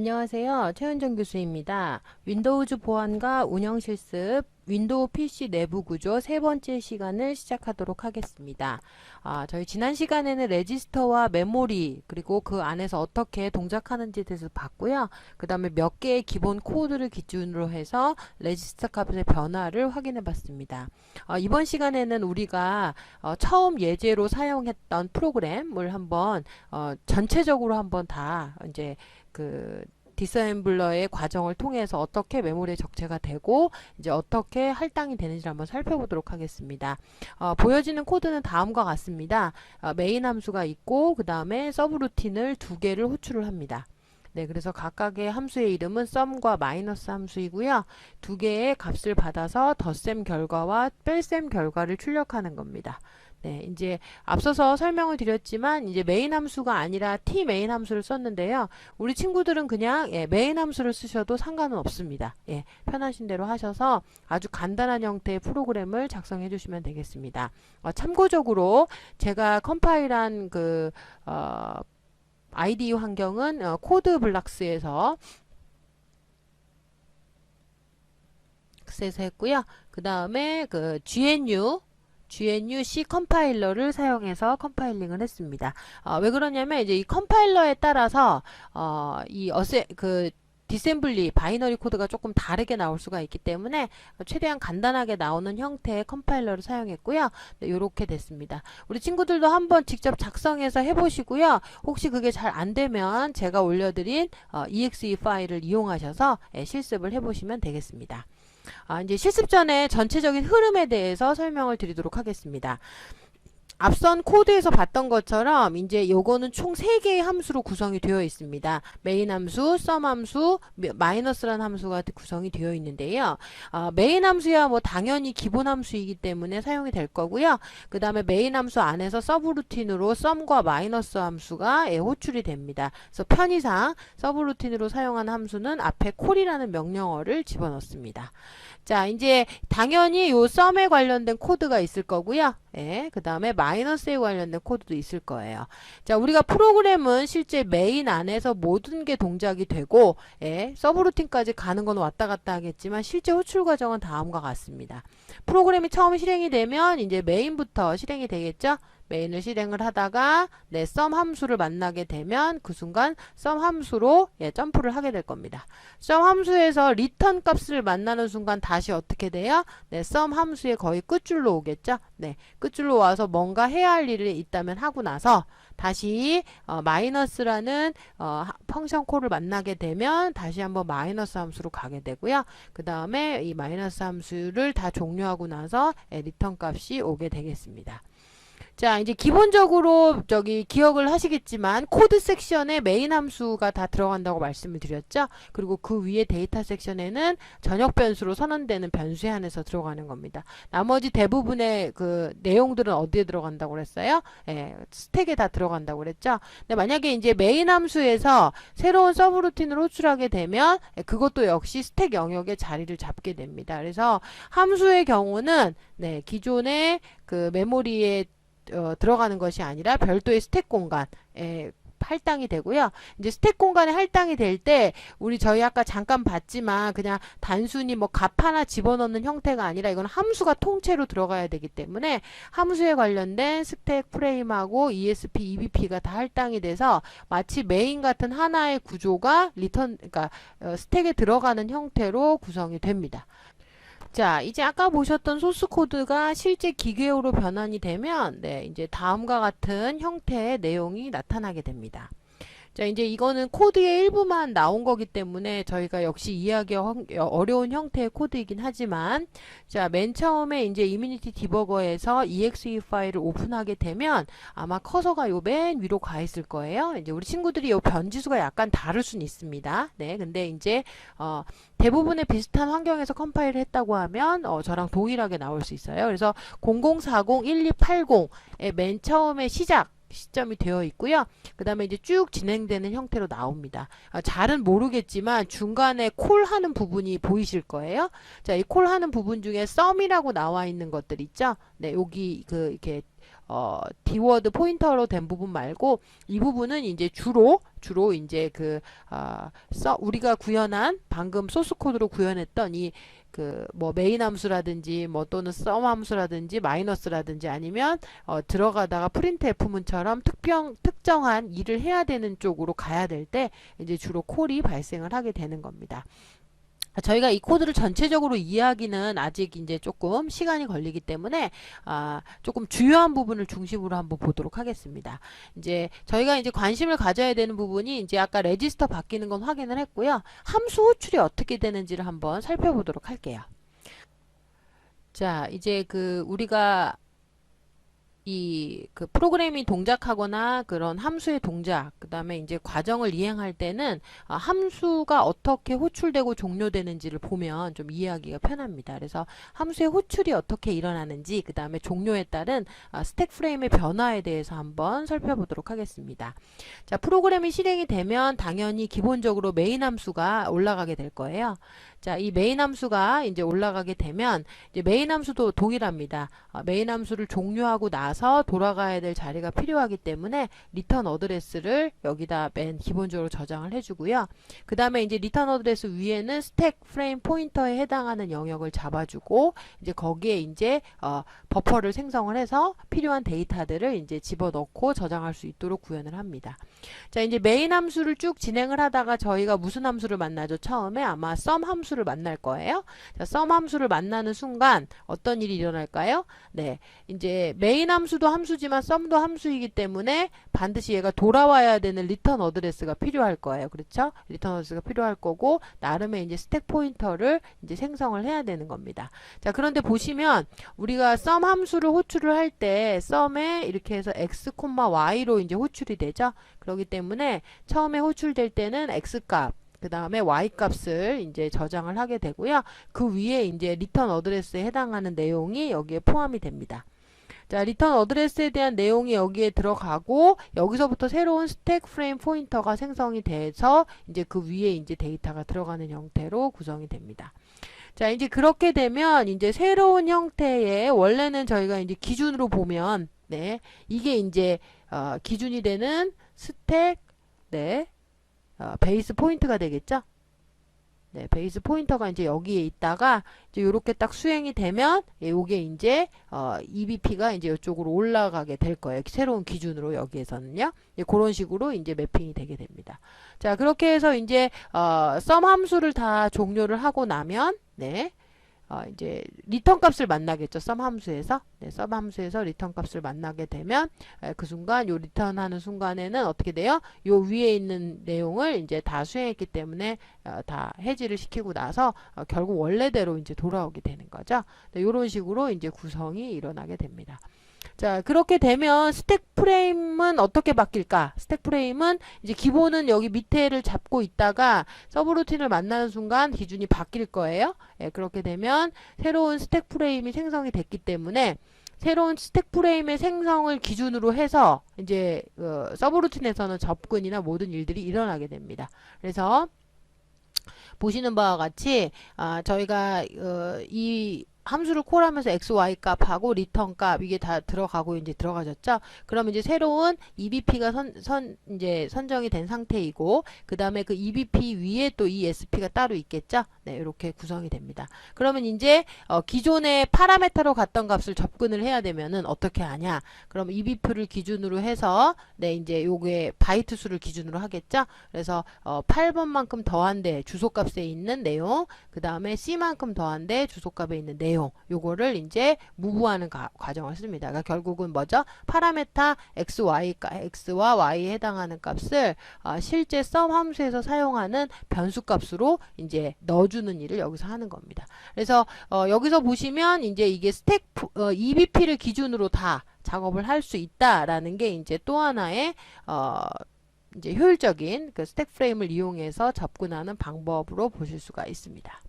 안녕하세요. 최은정 교수입니다. 윈도우즈 보안과 운영 실습 윈도우 PC 내부 구조 세 번째 시간을 시작하도록 하겠습니다. 아, 저희 지난 시간에는 레지스터와 메모리 그리고 그 안에서 어떻게 동작하는지에 대해서 봤고요. 그 다음에 몇 개의 기본 코드를 기준으로 해서 레지스터 값의 변화를 확인해 봤습니다. 어, 이번 시간에는 우리가 어, 처음 예제로 사용했던 프로그램을 한번 어, 전체적으로 한번 다 이제 그 디서엠블러의 과정을 통해서 어떻게 메모리에 적재가 되고 이제 어떻게 할당이 되는지 한번 살펴보도록 하겠습니다. 어, 보여지는 코드는 다음과 같습니다. 어, 메인 함수가 있고 그 다음에 서브루틴을 두 개를 호출을 합니다. 네, 그래서 각각의 함수의 이름은 썸과 마이너스 함수이고요. 두 개의 값을 받아서 덧셈 결과와 뺄셈 결과를 출력하는 겁니다. 네, 이제 앞서서 설명을 드렸지만 이제 메인 함수가 아니라 t 메인 함수를 썼는데요. 우리 친구들은 그냥 예, 메인 함수를 쓰셔도 상관은 없습니다. 예, 편하신 대로 하셔서 아주 간단한 형태의 프로그램을 작성해 주시면 되겠습니다. 어, 참고적으로 제가 컴파일한 그 어, IDE 환경은 어, 코드 블락스에서 에서 했고요. 그 다음에 그 GNU GNU C 컴파일러를 사용해서 컴파일링을 했습니다. 어, 왜 그러냐면 이제 이 컴파일러에 따라서 어, 이 어세 그 디셈블리 바이너리 코드가 조금 다르게 나올 수가 있기 때문에 최대한 간단하게 나오는 형태의 컴파일러를 사용했고요. 네, 이렇게 됐습니다. 우리 친구들도 한번 직접 작성해서 해보시고요. 혹시 그게 잘 안되면 제가 올려드린 어, exe 파일을 이용하셔서 예, 실습을 해보시면 되겠습니다. 아, 이제 실습 전에 전체적인 흐름에 대해서 설명을 드리도록 하겠습니다. 앞선 코드에서 봤던 것처럼 이제 요거는 총 3개의 함수로 구성이 되어 있습니다. 메인 함수, 썸 함수, 마이너스라는 함수가 구성이 되어 있는데요. 어, 메인 함수야 뭐 당연히 기본 함수이기 때문에 사용이 될 거고요. 그 다음에 메인 함수 안에서 서브루틴으로 썸과 마이너스 함수가 예, 호출이 됩니다. 그래서 편의상 서브루틴으로 사용하는 함수는 앞에 콜이라는 명령어를 집어넣습니다. 자, 이제 당연히 요 썸에 관련된 코드가 있을 거고요. 예, 그 다음에 마이너스 에 관련된 코드도 있을 거예요. 자, 우리가 프로그램은 실제 메인 안에서 모든 게 동작이 되고, 예, 서브루틴까지 가는 건 왔다 갔다 하겠지만, 실제 호출 과정은 다음과 같습니다. 프로그램이 처음 실행이 되면, 이제 메인부터 실행이 되겠죠? 메인을 실행을 하다가 네, 썸 함수를 만나게 되면 그 순간 썸 함수로 예, 점프를 하게 될 겁니다. 썸 함수에서 리턴 값을 만나는 순간 다시 어떻게 돼요? 네, 썸 함수의 거의 끝줄로 오겠죠? 네, 끝줄로 와서 뭔가 해야 할 일이 있다면 하고 나서 다시 어, 마이너스라는 어, 펑션 콜을 만나게 되면 다시 한번 마이너스 함수로 가게 되고요. 그 다음에 이 마이너스 함수를 다 종료하고 나서 예, 리턴 값이 오게 되겠습니다. 자, 이제 기본적으로 저기 기억을 하시겠지만 코드 섹션에 메인 함수가 다 들어간다고 말씀을 드렸죠. 그리고 그 위에 데이터 섹션에는 전역 변수로 선언되는 변수에 한해서 들어가는 겁니다. 나머지 대부분의 그 내용들은 어디에 들어간다고 그랬어요? 예, 스택에 다 들어간다고 그랬죠. 근데 만약에 이제 메인 함수에서 새로운 서브루틴을 호출하게 되면 예, 그것도 역시 스택 영역에 자리를 잡게 됩니다. 그래서 함수의 경우는 네, 기존의 그 메모리에 어, 들어가는 것이 아니라 별도의 스택 공간에 할당이 되고요. 이제 스택 공간에 할당이 될 때 우리 저희 아까 잠깐 봤지만 그냥 단순히 뭐 값 하나 집어넣는 형태가 아니라 이건 함수가 통째로 들어가야 되기 때문에 함수에 관련된 스택 프레임하고 ESP, EBP가 다 할당이 돼서 마치 메인 같은 하나의 구조가 리턴 그러니까 어, 스택에 들어가는 형태로 구성이 됩니다. 자, 이제 아까 보셨던 소스 코드가 실제 기계어로 변환이 되면 네, 이제 다음과 같은 형태의 내용이 나타나게 됩니다. 자, 이제 이거는 코드의 일부만 나온 거기 때문에 저희가 역시 이해하기 어려운 형태의 코드이긴 하지만 자, 맨 처음에 이제 이미니티 디버거에서 exe 파일을 오픈하게 되면 아마 커서가 요 맨 위로 가 있을 거예요. 이제 우리 친구들이 요 변지수가 약간 다를 수는 있습니다. 네, 근데 이제 어, 대부분의 비슷한 환경에서 컴파일을 했다고 하면 어, 저랑 동일하게 나올 수 있어요. 그래서 0040-1280의 맨 처음에 시작 시점이 되어 있고요. 그 다음에 이제 쭉 진행되는 형태로 나옵니다. 아, 잘은 모르겠지만 중간에 콜 하는 부분이 보이실 거예요. 자, 이 콜 하는 부분 중에 썸이라고 나와 있는 것들 있죠? 네, 여기 그 이렇게 어, 디워드 포인터로 된 부분 말고 이 부분은 이제 주로 주로 이제 그 아, 써 우리가 구현한 방금 소스 코드로 구현했던 이 그 뭐 메인 함수라든지 뭐 또는 썸 함수라든지 마이너스라든지 아니면 어, 들어가다가 프린트 F문처럼 특정 특정한 일을 해야 되는 쪽으로 가야 될 때 이제 주로 콜이 발생을 하게 되는 겁니다. 저희가 이 코드를 전체적으로 이해하기는 아직 이제 조금 시간이 걸리기 때문에 아, 조금 주요한 부분을 중심으로 한번 보도록 하겠습니다. 이제 저희가 이제 관심을 가져야 되는 부분이 이제 아까 레지스터 바뀌는 건 확인을 했고요. 함수 호출이 어떻게 되는지를 한번 살펴보도록 할게요. 자, 이제 그 우리가 이 그 프로그램이 동작하거나 그런 함수의 동작, 그 다음에 이제 과정을 이행할 때는 아, 함수가 어떻게 호출되고 종료되는지를 보면 좀 이해하기가 편합니다. 그래서 함수의 호출이 어떻게 일어나는지, 그 다음에 종료에 따른 아, 스택 프레임의 변화에 대해서 한번 살펴보도록 하겠습니다. 자, 프로그램이 실행이 되면 당연히 기본적으로 메인 함수가 올라가게 될 거예요. 자, 이 메인 함수가 이제 올라가게 되면 이제 메인 함수도 동일합니다. 어, 메인 함수를 종료하고 나서 돌아가야 될 자리가 필요하기 때문에 리턴 어드레스를 여기다 맨 기본적으로 저장을 해주고요. 그 다음에 이제 리턴 어드레스 위에는 스택 프레임 포인터에 해당하는 영역을 잡아주고 이제 거기에 이제 어, 버퍼를 생성을 해서 필요한 데이터들을 이제 집어넣고 저장할 수 있도록 구현을 합니다. 자, 이제 메인 함수를 쭉 진행을 하다가 저희가 무슨 함수를 만나죠? 처음에 아마 sum 함수 를 만날 거예요. 자, sum 함수를 만나는 순간 어떤 일이 일어날까요? 네. 이제 메인 함수도 함수지만 sum도 함수이기 때문에 반드시 얘가 돌아와야 되는 리턴 어드레스가 필요할 거예요. 그렇죠? 리턴 어드레스가 필요할 거고 나름의 이제 스택 포인터를 이제 생성을 해야 되는 겁니다. 자, 그런데 보시면 우리가 sum 함수를 호출을 할때 sum에 이렇게 해서 x, y로 이제 호출이 되죠. 그렇기 때문에 처음에 호출될 때는 x 값 그 다음에 y 값을 이제 저장을 하게 되고요. 그 위에 이제 리턴 어드레스에 해당하는 내용이 여기에 포함이 됩니다. 자, 리턴 어드레스에 대한 내용이 여기에 들어가고 여기서부터 새로운 스택 프레임 포인터가 생성이 돼서 이제 그 위에 이제 데이터가 들어가는 형태로 구성이 됩니다. 자, 이제 그렇게 되면 이제 새로운 형태의 원래는 저희가 이제 기준으로 보면 네, 이게 이제 어, 기준이 되는 스택 네, 어, 베이스 포인트가 되겠죠? 네, 베이스 포인터가 이제 여기에 있다가 이제 요렇게 딱 수행이 되면 예, 요게 이제 어, EBP가 이제 이쪽으로 올라가게 될 거예요. 새로운 기준으로 여기에서는요. 예, 그런 식으로 이제 매핑이 되게 됩니다. 자, 그렇게 해서 이제 어, 썸 함수를 다 종료를 하고 나면 네. 어, 이제 리턴 값을 만나겠죠. 썸 함수에서. 네, 썸 함수에서 리턴 값을 만나게 되면 에, 그 순간 요 리턴 하는 순간에는 어떻게 돼요? 요 위에 있는 내용을 이제 다 수행했기 때문에 어, 다 해지를 시키고 나서 어, 결국 원래대로 이제 돌아오게 되는 거죠. 네, 요런 식으로 이제 구성이 일어나게 됩니다. 자, 그렇게 되면 스택 프레임은 어떻게 바뀔까? 스택 프레임은 이제 기본은 여기 밑에를 잡고 있다가 서브루틴을 만나는 순간 기준이 바뀔 거예요. 예, 그렇게 되면 새로운 스택 프레임이 생성이 됐기 때문에 새로운 스택 프레임의 생성을 기준으로 해서 이제 어, 서브루틴에서는 접근이나 모든 일들이 일어나게 됩니다. 그래서 보시는 바와 같이 아, 저희가 어, 이 함수를 콜하면서 x, y 값하고 리턴 값 이게 다 들어가고 이제 들어가졌죠. 그러면 이제 새로운 EBP가 선, 선 이제 선정이 된 상태이고 그 다음에 그 EBP 위에 또이 SP가 따로 있겠죠. 네, 이렇게 구성이 됩니다. 그러면 이제 어, 기존의 파라메타로 갔던 값을 접근을 해야 되면은 어떻게 하냐? 그럼 EBP를 기준으로 해서 네, 이제 요게 바이트 수를 기준으로 하겠죠. 그래서 어, 8번만큼 더한데 주소값에 있는 내용, 그 다음에 C만큼 더한데 주소값에 있는 내용, 요거를 이제 무브하는 가, 과정을 씁니다. 그러니까 결국은 뭐죠? 파라메타 x, y, x와 y에 해당하는 값을 어, 실제 썸 함수에서 사용하는 변수 값으로 이제 넣어주는 일을 여기서 하는 겁니다. 그래서 어, 여기서 보시면 이제 이게 스택 어, EBP를 기준으로 다 작업을 할 수 있다라는 게 이제 또 하나의 어, 이제 효율적인 그 스택 프레임을 이용해서 접근하는 방법으로 보실 수가 있습니다.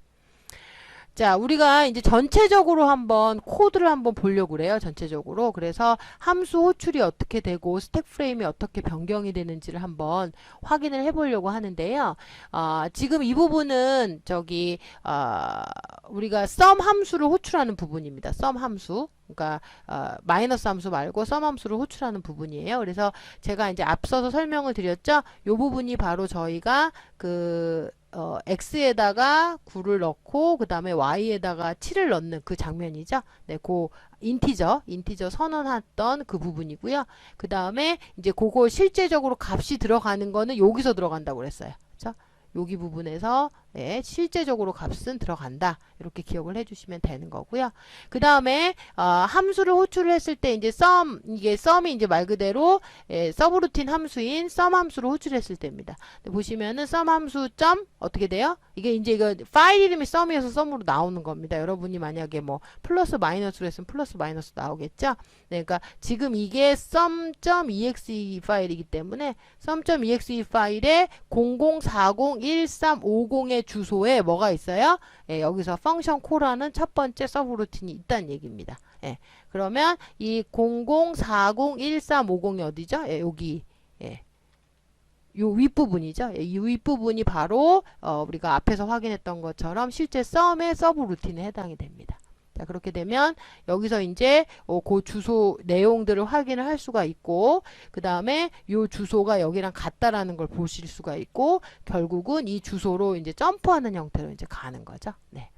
자, 우리가 이제 전체적으로 한번 코드를 한번 보려고 그래요. 전체적으로. 그래서 함수 호출이 어떻게 되고 스택 프레임이 어떻게 변경이 되는지를 한번 확인을 해 보려고 하는데요. 아, 지금 이 부분은 저기 아, 우리가 썸 함수를 호출하는 부분입니다. 썸 함수. 그러니까 어, 마이너스 함수 말고 썸 함수를 호출하는 부분이에요. 그래서 제가 이제 앞서서 설명을 드렸죠. 요 부분이 바로 저희가 그 어, x에다가 9를 넣고 그 다음에 y에다가 7을 넣는 그 장면이죠. 네, 그 인티저, 인티저 선언했던 그 부분이고요. 그 다음에 이제 그거 실제적으로 값이 들어가는 거는 여기서 들어간다고 그랬어요. 그렇죠? 여기 부분에서 네, 실제적으로 값은 들어간다. 이렇게 기억을 해주시면 되는 거고요. 그 다음에 어, 함수를 호출을 했을 때 이제 썸 이게 썸이 이제 말 그대로 예, 서브루틴 함수인 썸 함수를 호출했을 때입니다. 보시면은 썸 함수 점 어떻게 돼요? 이게 이제 이거 파일 이름이 썸이어서 썸으로 나오는 겁니다. 여러분이 만약에 뭐 플러스 마이너스로 했으면 플러스 마이너스 나오겠죠? 네, 그러니까 지금 이게 썸.exe 파일이기 때문에 썸.exe 파일에 00401350의 주소에 뭐가 있어요? 예, 여기서 펑션 콜하는 첫 번째 서브루틴이 있다는 얘기입니다. 예, 그러면 이 00401350이 어디죠? 예, 여기 예. 요 윗부분이죠. 예, 이 윗부분이 바로 어, 우리가 앞에서 확인했던 것처럼 실제 썸의 서브 루틴에 해당이 됩니다. 자, 그렇게 되면 여기서 이제 어, 그 주소 내용들을 확인을 할 수가 있고 그 다음에 요 주소가 여기랑 같다라는 걸 보실 수가 있고 결국은 이 주소로 이제 점프하는 형태로 이제 가는 거죠. 네.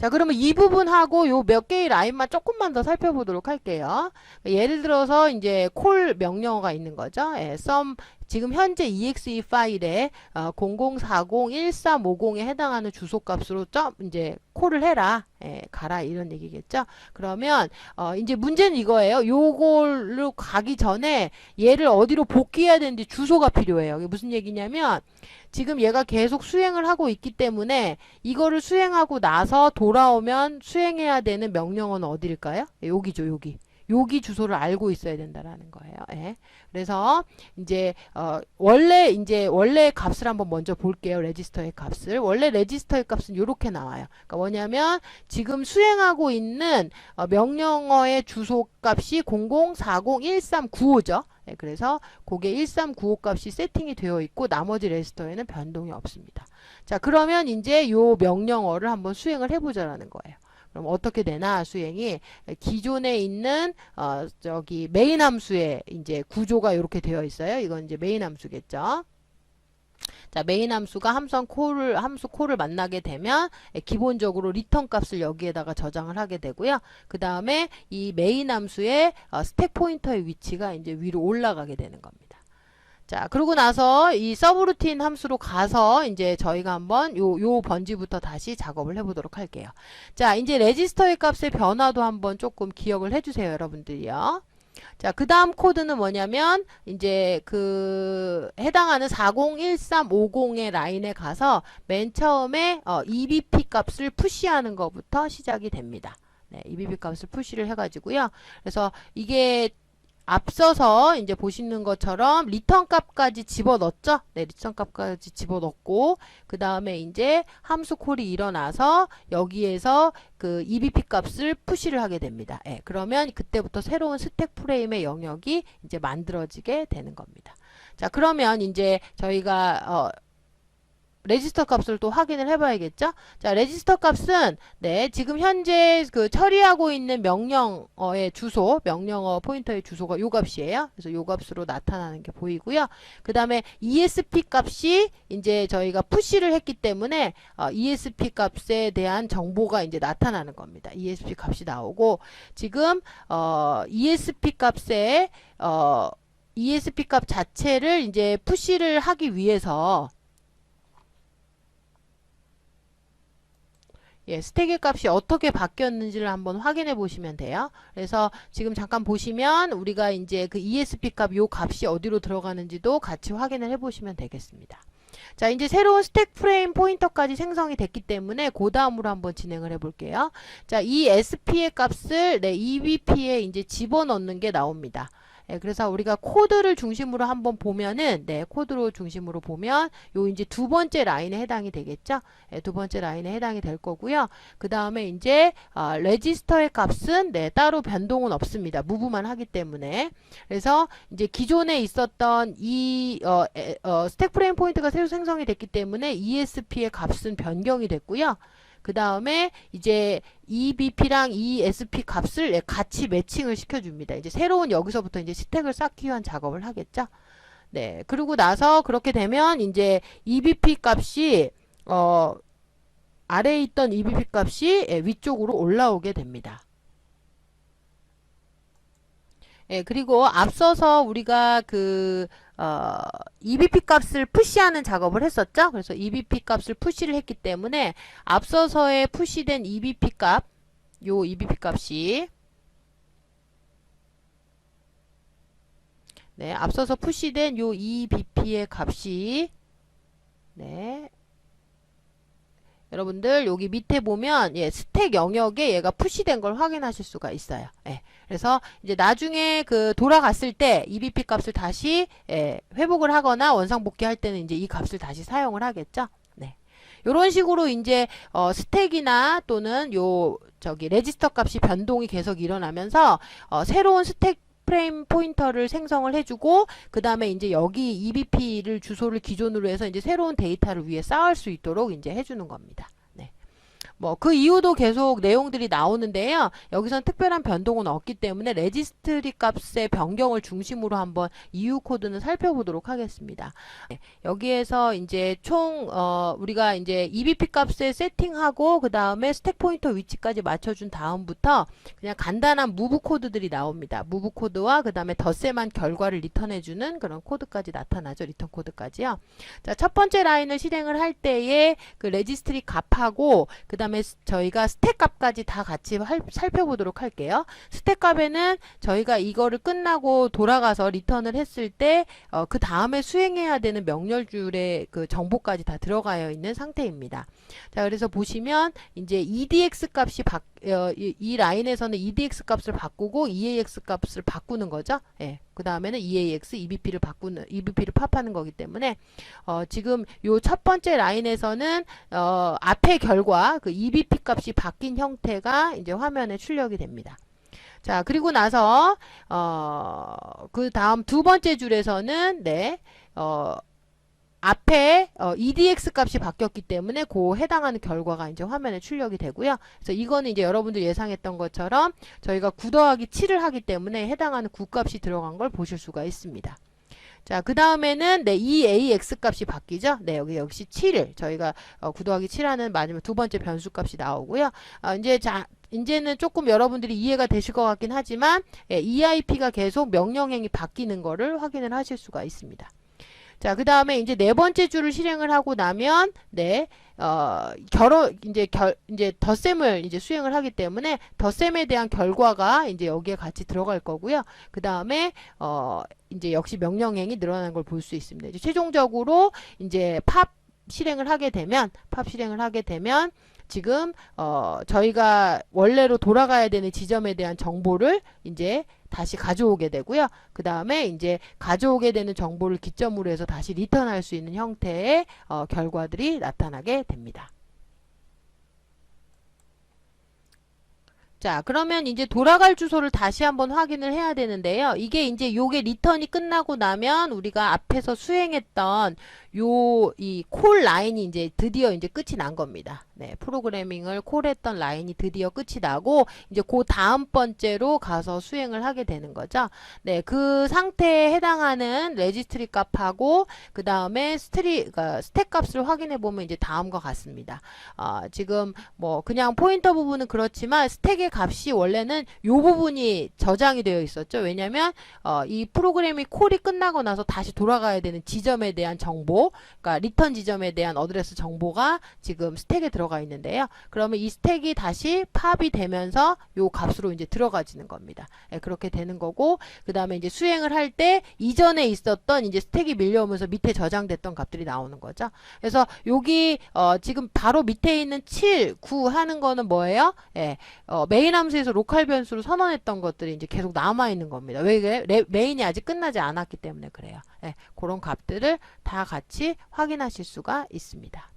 자, 그러면 이 부분하고 요 몇 개의 라인만 조금만 더 살펴보도록 할게요. 예를 들어서 이제 콜 명령어가 있는 거죠. 예, 썸 지금 현재 exe 파일에 어, 00401350에 해당하는 주소값으로 점 이제 콜을 해라. 예, 가라 이런 얘기겠죠. 그러면 어, 이제 문제는 이거예요. 요걸로 가기 전에 얘를 어디로 복귀해야 되는지 주소가 필요해요. 이게 무슨 얘기냐면 지금 얘가 계속 수행을 하고 있기 때문에 이거를 수행하고 나서 돌아오면 수행해야 되는 명령어는 어디일까요? 예, 여기죠, 여기. 여기 주소를 알고 있어야 된다라는 거예요. 예. 그래서 이제 어 원래 이제 원래 값을 한번 먼저 볼게요. 레지스터의 값을. 원래 레지스터의 값은 이렇게 나와요. 그러니까 뭐냐면 지금 수행하고 있는 어 명령어의 주소 값이 00401395죠. 예, 그래서 그게 1395 값이 세팅이 되어 있고 나머지 레지스터에는 변동이 없습니다. 자, 그러면 이제 요 명령어를 한번 수행을 해 보자라는 거예요. 그럼 어떻게 되나 수행이 기존에 있는 어 저기 메인 함수의 이제 구조가 이렇게 되어 있어요. 이건 이제 메인 함수겠죠. 자, 메인 함수가 함선 콜을 함수 콜을 만나게 되면 예, 기본적으로 리턴 값을 여기에다가 저장을 하게 되고요. 그 다음에 이 메인 함수의 어, 스택 포인터의 위치가 이제 위로 올라가게 되는 겁니다. 자, 그러고 나서 이 서브루틴 함수로 가서 이제 저희가 한번 요, 요 번지부터 다시 작업을 해보도록 할게요. 자, 이제 레지스터의 값의 변화도 한번 조금 기억을 해주세요, 여러분들이요. 자, 그 다음 코드는 뭐냐면, 이제 그, 해당하는 401350의 라인에 가서 맨 처음에 어, EBP 값을 푸시하는 것부터 시작이 됩니다. 네, EBP 값을 푸시를 해가지고요. 그래서 이게 앞서서 이제 보시는 것처럼 리턴 값까지 집어넣었죠? 네, 리턴 값까지 집어넣고 그 다음에 이제 함수 콜이 일어나서 여기에서 그 EBP 값을 푸시를 하게 됩니다. 예, 그러면 그때부터 새로운 스택 프레임의 영역이 이제 만들어지게 되는 겁니다. 자, 그러면 이제 저희가 어, 레지스터 값을 또 확인을 해봐야겠죠? 자, 레지스터 값은 네 지금 현재 그 처리하고 있는 명령어의 주소, 명령어 포인터의 주소가 요 값이에요. 그래서 요 값으로 나타나는 게 보이고요. 그 다음에 ESP 값이 이제 저희가 푸시를 했기 때문에 어, ESP 값에 대한 정보가 이제 나타나는 겁니다. ESP 값이 나오고 지금 어, ESP 값에 어, ESP 값 자체를 이제 푸시를 하기 위해서 예, 스택의 값이 어떻게 바뀌었는지를 한번 확인해 보시면 돼요. 그래서 지금 잠깐 보시면 우리가 이제 그 ESP 값 요 값이 어디로 들어가는지도 같이 확인을 해 보시면 되겠습니다. 자, 이제 새로운 스택 프레임 포인터까지 생성이 됐기 때문에 그 다음으로 한번 진행을 해 볼게요. 자, 이 SP의 값을 네, EBP에 이제 집어넣는 게 나옵니다. 예, 그래서 우리가 코드를 중심으로 한번 보면은 네, 코드로 중심으로 보면 요 이제 두 번째 라인에 해당이 되겠죠? 예, 두 번째 라인에 해당이 될 거고요. 그 다음에 이제 어, 레지스터의 값은 네, 따로 변동은 없습니다. 무브만 하기 때문에. 그래서 이제 기존에 있었던 이 어, 에, 어, 스택 프레임 포인트가 새로 생성이 됐기 때문에 ESP의 값은 변경이 됐고요. 그 다음에 이제 EBP랑 ESP 값을 예, 같이 매칭을 시켜줍니다. 이제 새로운 여기서부터 이제 스택을 쌓기 위한 작업을 하겠죠. 네. 그리고 나서 그렇게 되면 이제 EBP 값이 어 아래에 있던 EBP 값이 예, 위쪽으로 올라오게 됩니다. 예, 그리고 앞서서 우리가 그, 어, EBP 값을 푸시하는 작업을 했었죠? 그래서 EBP 값을 푸시를 했기 때문에 앞서서에 푸시된 EBP 값, 요 EBP 값이 네, 앞서서 푸시된 요 EBP의 값이 네, 여러분들 여기 밑에 보면 예, 스택 영역에 얘가 푸시된 걸 확인하실 수가 있어요. 예, 그래서 이제 나중에 그 돌아갔을 때 EBP 값을 다시 예, 회복을 하거나 원상복귀 할 때는 이제 이 값을 다시 사용을 하겠죠. 네. 요런 식으로 이제 어, 스택이나 또는 요 저기 레지스터 값이 변동이 계속 일어나면서 어, 새로운 스택 프레임 포인터를 생성을 해주고 그 다음에 이제 여기 EBP를 주소를 기존으로 해서 이제 새로운 데이터를 위해 쌓을 수 있도록 이제 해주는 겁니다. 네. 뭐그 이후도 계속 내용들이 나오는데요. 여기선 특별한 변동은 없기 때문에 레지스트리 값의 변경을 중심으로 한번 이후 코드는 살펴보도록 하겠습니다. 네. 여기에서 이제 총 어, 우리가 이제 EBP 값에 세팅하고 그 다음에 스택 포인터 위치까지 맞춰준 다음부터 그냥 간단한 무브 코드들이 나옵니다. 무브 코드와 그 다음에 덧셈한 결과를 리턴해주는 그런 코드까지 나타나죠. 리턴 코드까지요. 자, 첫 번째 라인을 실행을 할 때에 그 레지스트리 값하고 그 다음에 저희가 스택 값까지 다 같이 할- 살펴보도록 할게요. 스택 값에는 저희가 이거를 끝나고 돌아가서 리턴을 했을 때 어, 그 다음에 수행해야 되는 명렬줄의 그 정보까지 다 들어가 있는 상태입니다. 자, 그래서 보시면 이제 EDX 값이 바, 어, 이, 이 라인에서는 EDX 값을 바꾸고 EAX 값을 바꾸는 거죠. 예. 그 다음에는 EAX, EBP를 바꾸는, EBP를 팝하는 거기 때문에, 어, 지금 요 첫 번째 라인에서는, 어, 앞의 결과, 그 EBP 값이 바뀐 형태가 이제 화면에 출력이 됩니다. 자, 그리고 나서, 어, 그 다음 두 번째 줄에서는, 네, 어, 앞에 어, EDX 값이 바뀌었기 때문에 그 해당하는 결과가 이제 화면에 출력이 되고요. 그래서 이거는 이제 여러분들 예상했던 것처럼 저희가 9 더하기 7을 하기 때문에 해당하는 9 값이 들어간 걸 보실 수가 있습니다. 자, 그 다음에는 네, EAX 값이 바뀌죠. 네, 여기 역시 7을 저희가 어, 9 더하기 7하는 마지막 두 번째 변수 값이 나오고요. 어, 이제 자, 이제는 조금 여러분들이 이해가 되실 것 같긴 하지만 예, EIP가 계속 명령행이 바뀌는 거를 확인을 하실 수가 있습니다. 자, 그 다음에 이제 네 번째 줄을 실행을 하고 나면, 네, 어, 결혼, 이제 결, 이제 덧셈을 이제 수행을 하기 때문에 덧셈에 대한 결과가 이제 여기에 같이 들어갈 거고요. 그 다음에, 어, 이제 역시 명령행이 늘어나는 걸볼 수 있습니다. 이제 최종적으로 이제 팝 실행을 하게 되면, 팝 실행을 하게 되면, 지금, 어, 저희가 원래로 돌아가야 되는 지점에 대한 정보를 이제 다시 가져오게 되고요. 그 다음에 이제 가져오게 되는 정보를 기점으로 해서 다시 리턴할 수 있는 형태의 어, 결과들이 나타나게 됩니다. 자, 그러면 이제 돌아갈 주소를 다시 한번 확인을 해야 되는데요. 이게 이제 요게 리턴이 끝나고 나면 우리가 앞에서 수행했던 요 이 콜 라인이 이제 드디어 이제 끝이 난 겁니다. 네, 프로그래밍을 콜했던 라인이 드디어 끝이 나고 이제 그 다음 번째로 가서 수행을 하게 되는 거죠. 네, 그 상태에 해당하는 레지스트리 값하고 그 다음에 스트리 그러니까 스택 값을 확인해 보면 이제 다음과 같습니다. 어, 지금 뭐 그냥 포인터 부분은 그렇지만 스택의 값이 원래는 요 부분이 저장이 되어 있었죠. 왜냐면 어, 이 프로그램이 콜이 끝나고 나서 다시 돌아가야 되는 지점에 대한 정보, 그러니까 리턴 지점에 대한 어드레스 정보가 지금 스택에 들어가 있는데요. 그러면 이 스택이 다시 팝이 되면서 요 값으로 이제 들어가지는 겁니다. 예, 그렇게 되는 거고 그 다음에 이제 수행을 할 때 이전에 있었던 이제 스택이 밀려오면서 밑에 저장됐던 값들이 나오는 거죠. 그래서 여기 어, 지금 바로 밑에 있는 7, 9 하는 거는 뭐예요? 예, 어, 메인 함수에서 로컬 변수로 선언했던 것들이 이제 계속 남아 있는 겁니다. 왜 그래? 레, 메인이 아직 끝나지 않았기 때문에 그래요. 예, 그런 값들을 다 같이 확인하실 수가 있습니다.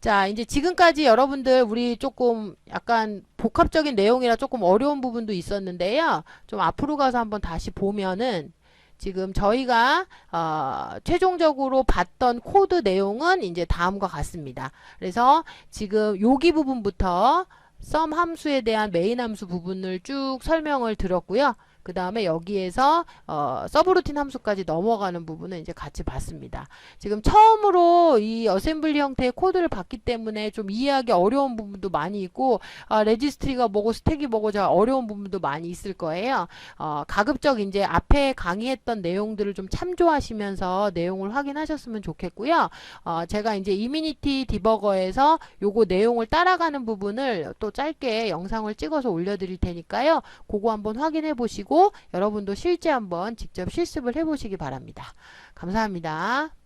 자, 이제 지금까지 여러분들 우리 조금 약간 복합적인 내용이라 조금 어려운 부분도 있었는데요. 좀 앞으로 가서 한번 다시 보면은 지금 저희가 어, 최종적으로 봤던 코드 내용은 이제 다음과 같습니다. 그래서 지금 여기 부분부터 썸 함수에 대한 메인 함수 부분을 쭉 설명을 드렸고요. 그 다음에 여기에서 어, 서브루틴 함수까지 넘어가는 부분은 이제 같이 봤습니다. 지금 처음으로 이 어셈블리 형태의 코드를 봤기 때문에 좀 이해하기 어려운 부분도 많이 있고 아, 레지스트리가 뭐고 스택이 뭐고 저 어려운 부분도 많이 있을 거예요. 어, 가급적 이제 앞에 강의했던 내용들을 좀 참조하시면서 내용을 확인하셨으면 좋겠고요. 어, 제가 이제 이미니티 디버거에서 요거 내용을 따라가는 부분을 또 짧게 영상을 찍어서 올려드릴 테니까요. 그거 한번 확인해 보시 고 여러분도 실제 한번 직접 실습을 해 보시기 바랍니다. 감사합니다.